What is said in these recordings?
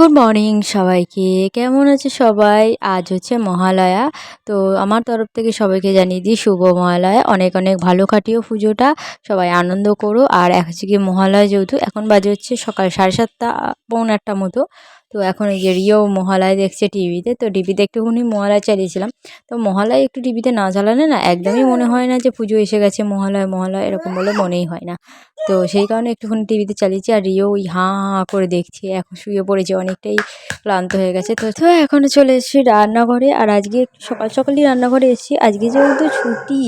Good morning সবাইকে। কেমন আছে সবাই? আজ হচ্ছে মহালয়া। তো আমার তরফ থেকে সবাইকে জানিয়ে দিই, শুভ মহালয়া। অনেক অনেক ভালো কাটিও পুজোটা। সবাই আনন্দ করো। আর এক হচ্ছে কি মহালয়া যেহেতু, এখন বাজে হচ্ছে সকাল সাড়ে সাতটা, পৌনে একটা মতো। তো এখন এই যে রিও মহালয়া দেখছে টিভিতে, তো টিভিতে একটুখানি মহালয়া চালিয়েছিলাম। তো মহালয়া একটু টিভিতে না চালালে না একদমই মনে হয় না যে পুজো এসে গেছে, মহালয় মহালয় এরকম বলে মনেই হয় না। তো সেই কারণে একটুখানি টিভিতে চালিয়েছি আর রিও ওই হাঁ হাঁ করে দেখছে। এখন শুয়ে পড়েছে, অনেকটাই ক্লান্ত হয়ে গেছে। তো তো এখন চলে এসেছি রান্নাঘরে। আর আজকে একটু সকাল সকালই রান্নাঘরে এসেছি। আজকে যেহেতু ছুটি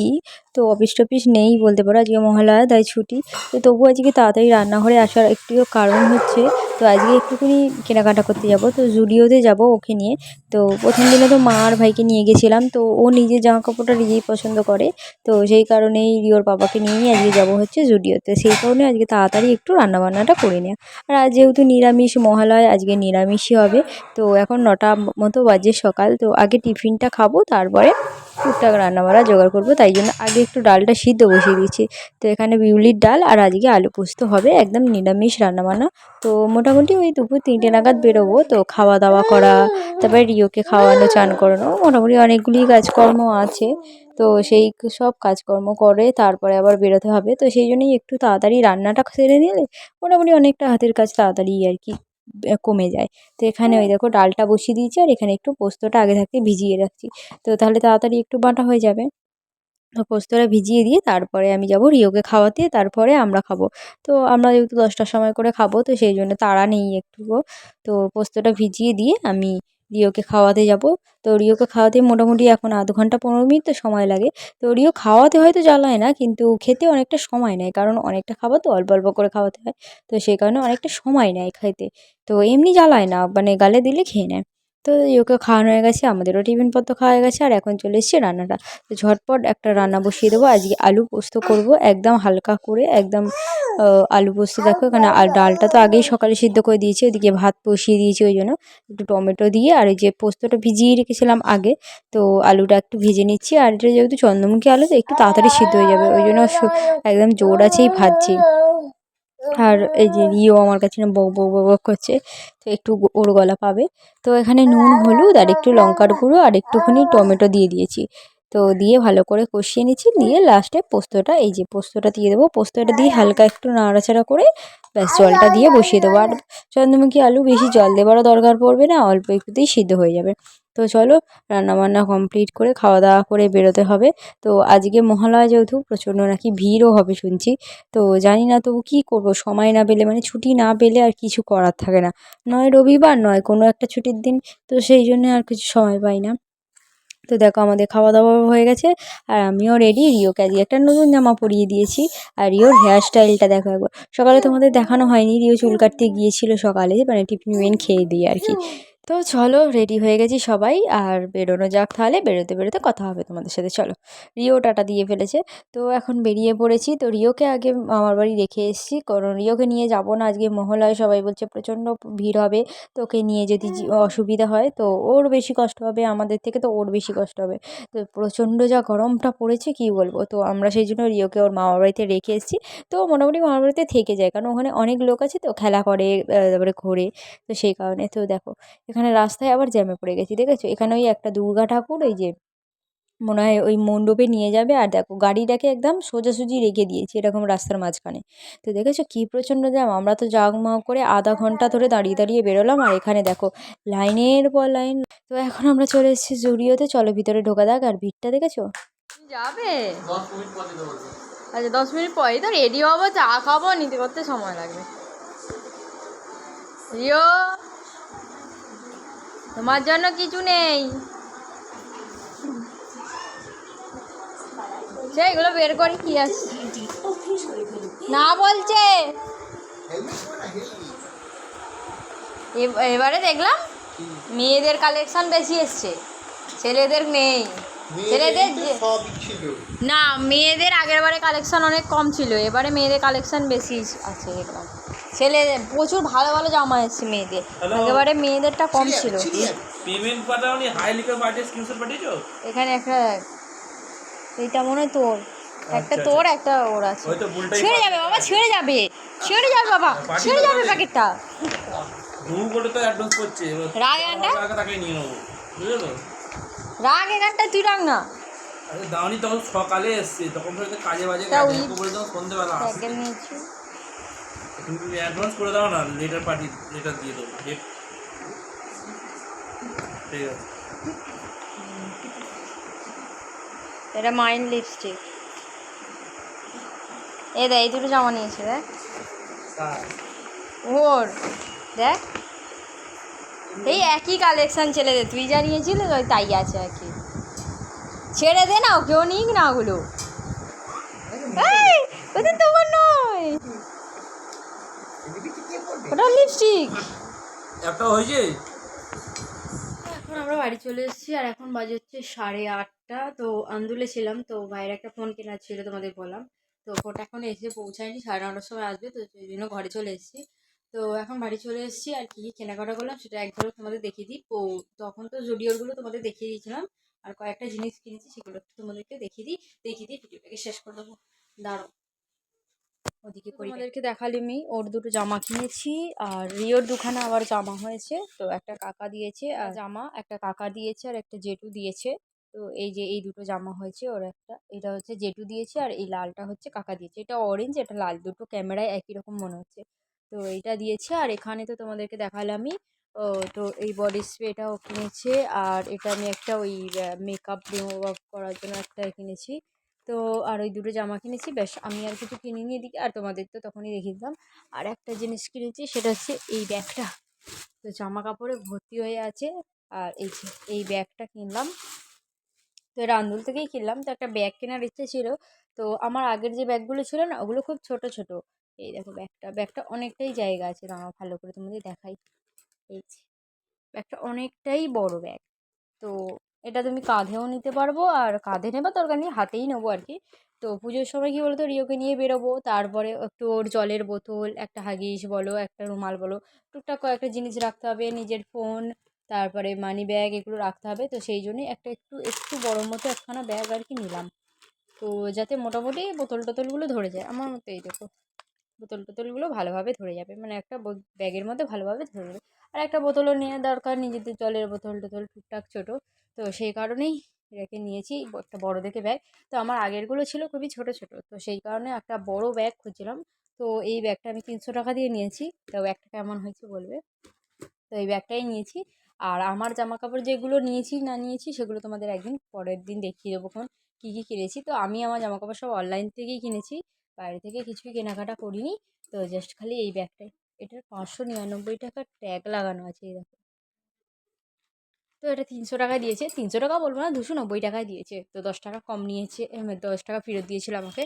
তো অফিস টফিস নেই বলতে পারো আজকে মহালয়া, তাই ছুটি। তো তবু আজকে তাড়াতাড়ি রান্নাঘরে আসার একটুও কারণ হচ্ছে, তো আজকে একটুখানি কেনাকাটা করতে যাব। তো জুডিওতে যাব ওকে নিয়ে। তো প্রথম দিনে তো মা আর ভাইকে নিয়ে গেছিলাম, তো ও নিজের জামা কাপড়টা নিজেই পছন্দ করে। তো সেই কারণেই রিওর বাবাকে নিয়েই আজকে যাব হচ্ছে জুডিওতে। সেই কারণে আজকে তাড়াতাড়ি একটু রান্নাবান্নাটা করে নেওয়া আর আজ যেহেতু নিরামিষ মহালয়, আজকে নিরামিষই হবে। তো এখন নটা মতো বাজে সকাল, তো আগে টিফিনটা খাব, তারপরে টুকটাক রান্নাবান্না জোগাড় করব, তাই জন্য আগে একটু ডালটা সিদ্ধ বসিয়ে দিয়েছি। তো এখানে বিউলির ডাল আর আজকে আলু পোস্ত হবে, একদম নিরামিষ রান্নাবান্না। তো মোটামুটি ওই দুপুর তিনটে নাগাদ বেরোবো, তো খাওয়া দাওয়া করা, তারপরে রিওকে খাওয়ানো, চান করানো, মোটামুটি অনেকগুলি কাজকর্ম আছে। তো সেই সব কাজকর্ম করে তারপরে আবার বেরোতে হবে, তো সেই জন্যই একটু তাড়াতাড়ি রান্নাটা সেরে নিলে মোটামুটি অনেকটা হাতের কাজ তাড়াতাড়ি আর কি। কমে যায়। তো এখানে ওই দেখো ডালটা বসিয়ে দিয়েছি আর এখানে একটু পোস্তটা আগে থাকতে ভিজিয়ে রাখছি। তো তাহলে তাড়াতাড়ি একটু বাটা হয়ে যাবে। পোস্তটা ভিজিয়ে দিয়ে তারপরে আমি যাব রিওকে খাওয়াতে তারপরে আমরা খাব। তো আমরা যেহেতু দশটার সময় করে খাব তো সেই জন্য তাড়া নেই একটুও তো পোস্তটা ভিজিয়ে দিয়ে আমি রিওকে খাওয়াতে যাব। তো রিওকে খাওয়াতে মোটামুটি এখন আধ ঘণ্টা, পনেরো মিনিট তো সময় লাগে। তো রিও খাওয়াতে হয়তো জ্বালায় না, কিন্তু খেতে অনেকটা সময় নেয়। কারণ অনেকটা খাবার তো অল্প অল্প করে খাওয়াতে হয়। তো সেই কারণে অনেকটা সময় নেয় খাইতে তো এমনি জ্বালায় না মানে গালে দিলে খেয়ে নেয়। তো ওকে খাওয়ানো হয়ে গেছে, আমাদেরও টিফিনপত্র খাওয়া হয়ে গেছে, আর এখন চলে এসছে রান্নাটা। তো ঝটপট একটা রান্না বসিয়ে দেবো। আজকে আলু পোস্ত করব, একদম হালকা করে, একদম আলু পোস্ত দেখো, এখানে আর ডালটা তো আগেই সকালে সিদ্ধ করে দিয়েছি, ওদিকে ভাত বসিয়ে দিয়েছি ওই জন্য। একটু টমেটো দিয়ে, আর ওই যে পোস্তটা ভিজিয়ে রেখেছিলাম আগে, তো আলুটা একটু ভেজে নিচ্ছি, আর এটা যেহেতু চন্দ্রমুখী আলু, তো একটু তাড়াতাড়ি সিদ্ধ হয়ে যাবে, ওই জন্য একদম জোর আছেই ভাজছি। আর এই যে রিও আমার কাছে না বক বক বক করছে, তো একটু ওর গলা পাবে। তো এখানে নুন, হলুদ আর একটু লঙ্কার গুঁড়ো আর একটুখানি টমেটো দিয়ে দিয়েছি। তো দিয়ে ভালো করে কষিয়ে নিচ্ছি। দিয়ে লাস্টে পোস্তটা, এই যে পোস্তটা দিয়ে দেবো। পোস্তটা দিয়ে হালকা একটু নাড়াচাড়া করে ব্যাস জলটা দিয়ে বসিয়ে দেবো। আর চন্দ্রমুখী আলু বেশি জল দেবারও দরকার পড়বে না, অল্প একটুতেই সিদ্ধ হয়ে যাবে। তো চলো রান্নাবান্না কমপ্লিট করে খাওয়া দাওয়া করে বেরোতে হবে। তো আজকে মহালয়া যেহেতু, প্রচণ্ড নাকি ভিড়ও হবে শুনছি। তো জানি না তবু কী করব, সময় না পেলে মানে ছুটি না পেলে আর কিছু করার থাকে না। নয় রবিবার নয়, কোনো একটা ছুটির দিন। তো সেই জন্যে আর কিছু সময় পাই না। তো দেখো আমাদের খাওয়া দাওয়া হয়ে গেছে, আর আমিও রেডি রিওকে আজকে একটা নতুন জামা পরিয়ে দিয়েছি, আর রিওর হেয়ার স্টাইলটা দেখো একবার। সকালে তোমাদের দেখানো হয়নি, রিও চুল কাটতে গিয়েছিল সকালে মানে টিফিন মেন খেয়ে দিয়ে আর কি। তো চলো রেডি হয়ে গেছি সবাই। আর বেরোনো যাক তাহলে। বেরোতে বেরোতে কথা হবে তোমাদের সাথে। চলো, রিও টাটা দিয়ে ফেলেছে। তো এখন বেরিয়ে পড়েছি। তো রিওকে আগে আমার বাড়ি রেখে এসেছি। কারণ রিওকে নিয়ে যাব না। আজকে মহলায় সবাই বলছে প্রচণ্ড ভিড় হবে। তো ওকে নিয়ে যদি অসুবিধা হয়, তো ওর বেশি কষ্ট হবে। আমাদের থেকে তো ওর বেশি কষ্ট হবে। তো প্রচণ্ড যা গরমটা পড়েছে, কী বলব? তো আমরা সেই জন্য রিওকে ওর মামার বাড়িতে রেখে এসেছি। তো মোটামুটি মামার বাড়িতে থেকে যায়। কারণ ওখানে অনেক লোক আছে, তো খেলা করে তারপরে ঘোরে। তো সেই কারণে, তো দেখো এখানে রাস্তায় আবার জ্যামে পড়ে গেছি, দেখেছ? এখানে ওই একটা দুর্গা ঠাকুর, ওই যে মনে হয় ওই মণ্ডপে নিয়ে যাবে, আর দেখো গাড়িটাকে একদম সোজাসুজি রেখে দিয়েছি এরকম রাস্তার মাঝখানে। তো দেখেছ কী প্রচণ্ড জ্যাম? আমরা তো জাগমাগ করে আধা ঘণ্টা ধরে দাঁড়িয়ে দাঁড়িয়ে বেরোলাম, আর এখানে দেখো লাইনের পর লাইন। তো এখন আমরা চলে এসেছি জুডিওতে চলো ভিতরে ঢোকা দেখ আর ভিড়টা দেখেছ? যাবে? আচ্ছা দশ মিনিট পরে তো রেডি হব, চা খাব, নিতে করতে সময় লাগবে। রিও? তোমার জন্য কিছু নেই। সে এগুলো বের করি কি আছে? না বলছে। এবারে দেখলাম মেয়েদের কালেকশন বেশি এসছে। ছেলেদের নেই। ছেলেদের না মেয়েদের আগের বারে কালেকশন অনেক কম ছিল। এবারে মেয়েদের কালেকশন বেশি আছে দেখলাম ছেলে প্রচুর ভালো ভালো জামা এসেছে মেয়েদের। একেবারে মেয়েদেরটা কম ছিল। পেমেন্ট পাঠাওনি হাই লিখে পাঠিয়ে স্ক্রিনশট পাঠিয়েছো? এখানে একটা এইটা মনে হয় তোর। একটা আচ্ছা, তোর একটা ওর আছে। ছিঁড়ে যাবে বাবা ছিঁড়ে যাবে। ছিঁড়ে যাবে বাবা পাঠিয়ে ছিঁড়ে যাবে প্যাকেটটা। দু করে তো অ্যাডভান্স করছে রাগ আনটা? আগে তাকে নিয়ে নেব। বুঝলে তো? রাগ এখানটা তুই না। আরে দাওনি তখন সকালে এসছে তখন কাজে বাজে কাজে ওই- তখন সন্ধ্যেবেলা আসছে প্যাকেট নিয়েছি। তুমি অ্যাডভান্স করে দাও না লেটার লেটার দিয়ে দেবো ডেট ঠিক আছে। এটা মাইন্ড লিপস্টিক এ দেখ এই দুটো জামা নিয়েছে দেখ। ওর দেখ। এই একই কালেকশন ছেলে দে তুই যা নিয়েছিলি ওই তাই আছে একই ছেড়ে দে না ওকেও নিক না ওগুলো। তোমার নয় ওটা লিপস্টিক একটা হয়েছে? এখন আমরা বাড়ি চলে এসেছি আর এখন বাজে হচ্ছে সাড়ে আটটা। তো আন্দুলে ছিলাম তো ভাইয়ের একটা ফোন কেনার ছিল তোমাদের বললাম। তো ফোনটা এখন এসে পৌঁছায়নি সাড়ে নটার সময় আসবে তো সেই জন্য ঘরে চলে এসেছি। তো এখন বাড়ি চলে এসেছি আর কি কি কেনাকাটা করলাম সেটা একবার তোমাদের দেখিয়ে দিই। তো তখন তো জুডিওরগুলো তোমাদের দেখিয়ে দিয়েছিলাম আর কয়েকটা জিনিস কিনেছি সেগুলো একটু তোমাদেরকে দেখিয়ে দিই দেখিয়ে দিই ভিডিওটাকে শেষ করে দেবো। দাঁড়ো ওদিকে আমাদেরকে দেখালি আমি ওর দুটো জামা কিনেছি আর রিওর দুখানা আবার জামা হয়েছে। তো একটা কাকা দিয়েছে আর জামা একটা কাকা দিয়েছে আর একটা জেঠু দিয়েছে। তো এই যে এই দুটো জামা হয়েছে ওর একটা। এটা হচ্ছে জেঠু দিয়েছে আর এই লালটা হচ্ছে কাকা দিয়েছে। এটা অরেঞ্জ এটা লাল। দুটো ক্যামেরায় একই রকম মনে হচ্ছে। তো এইটা দিয়েছে আর এখানে তো তোমাদেরকে দেখালামই ও তো এই বডি স্প্রেটাও কিনেছে। আর এটা আমি একটা ওই মেকআপ রিমুভ করার জন্য একটা কিনেছি। তো আর ওই দুটো জামা কিনেছি ব্যাস আমি আর কিছু কিনিনি এদিকে, আর তোমাদের তো তখনই দেখিয়ে দিলাম। আর একটা জিনিস কিনেছি, সেটা হচ্ছে এই ব্যাগটা। তো জামা কাপড়ে ভর্তি হয়ে আছে, আর এই এই ব্যাগটা কিনলাম। তো এটা আন্দুল থেকেই কিনলাম, তো একটা ব্যাগ কেনার ইচ্ছে ছিল। তো আমার আগের যে ব্যাগগুলো ছিল না, ওগুলো খুব ছোট ছোট। এই দেখো ব্যাগটা ব্যাগটা অনেকটাই জায়গা আছে। আমার ভালো করে তোমাদের দেখাই। এই ব্যাগটা অনেকটাই বড় ব্যাগ। তো এটা তুমি কাঁধেও নিতে পারব আর কাঁধে নেবার দরকার নেই হাতেই নেব আর কি। তো পুজোর সময় কী বলতো, রিওকে নিয়ে বেরোবো, তারপরে একটু ওর জলের বোতল, একটা হাগিস বলো, একটা রুমাল বলো, টুকটাক কয়েকটা জিনিস রাখতে হবে, নিজের ফোন, তারপরে মানি ব্যাগ এগুলো রাখতে হবে। তো সেই জন্যই একটা একটু একটু বড় মতো একখানা ব্যাগ আর কি নিলাম। তো যাতে মোটামুটি বোতল টোতলগুলো ধরে যায়, আমার মতো এই দেখো বোতল টোতলগুলো ভালোভাবে ধরে যাবে। মানে একটা ব্যাগের মধ্যে ভালোভাবে ধরে যাবে আর একটা বোতলও নেওয়া দরকার, নিজেদের জলের বোতল টোতল টুকটাক ছোটো। তো সেই কারণেই এটাকে নিয়েছি, একটা বড় দেখে ব্যাগ। তো আমার আগেরগুলো ছিল খুবই ছোট ছোট। তো সেই কারণে একটা বড় ব্যাগ খুঁজছিলাম। তো এই ব্যাগটা আমি তিনশো টাকা দিয়ে নিয়েছি। তো ব্যাগটা কেমন হয়েছে বলবে? তো এই ব্যাগটাই নিয়েছি। আর আমার জামা কাপড় যেগুলো নিয়েছি, না নিয়েছি, সেগুলো তোমাদের একদিন পরের দিন দেখিয়ে দেবো কোন কী কী কিনেছি। তো আমি আমার জামা কাপড় সব অনলাইন থেকেই কিনেছি। বাইরে থেকে কিছুই কেনাকাটা করিনি। তো জাস্ট খালি এই ব্যাগটাই। এটার পাঁচশো নিরানব্বই টাকার ট্যাগ লাগানো আছে, এই দেখো। তো এটা তিনশো টাকা দিয়েছে। তিনশো টাকা বলব না, দুশো নব্বই টাকায় দিয়েছে। তো দশ টাকা কম নিয়েছে দশ টাকা ফেরত দিয়েছিল আমাকে।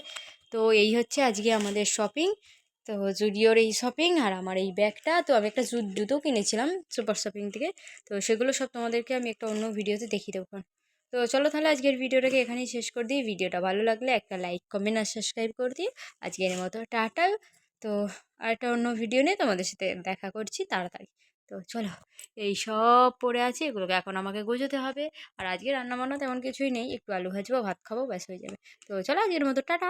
তো এই হচ্ছে আজকে আমাদের শপিং তো জুডিওর এই শপিং আর আমার এই ব্যাগটা, তো আমি একটা জুতো কিনেছিলাম সুপার শপিং থেকে। তো সেগুলো সব তোমাদেরকে আমি একটা অন্য ভিডিওতে দেখিয়ে দেবো। তো চলো তাহলে আজকের ভিডিওটাকে এখানেই শেষ করে দিই। ভিডিওটা ভালো লাগলে একটা লাইক, কমেন্ট আর সাবস্ক্রাইব করে দিই আজকের মতো টাটা। তো আর একটা অন্য ভিডিও নিয়ে তোমাদের সাথে দেখা করছি তাড়াতাড়ি। তো চলো, এই সব পড়ে আছে, এগুলোকে এখন আমাকে গোছাতে হবে। আর আজকে রান্নাবান্না তেমন কিছুই নেই। একটু আলু ভাজবো, ভাত খাব, ব্যাস হয়ে যাবে। তো চলো আজকের মতো, টাটা।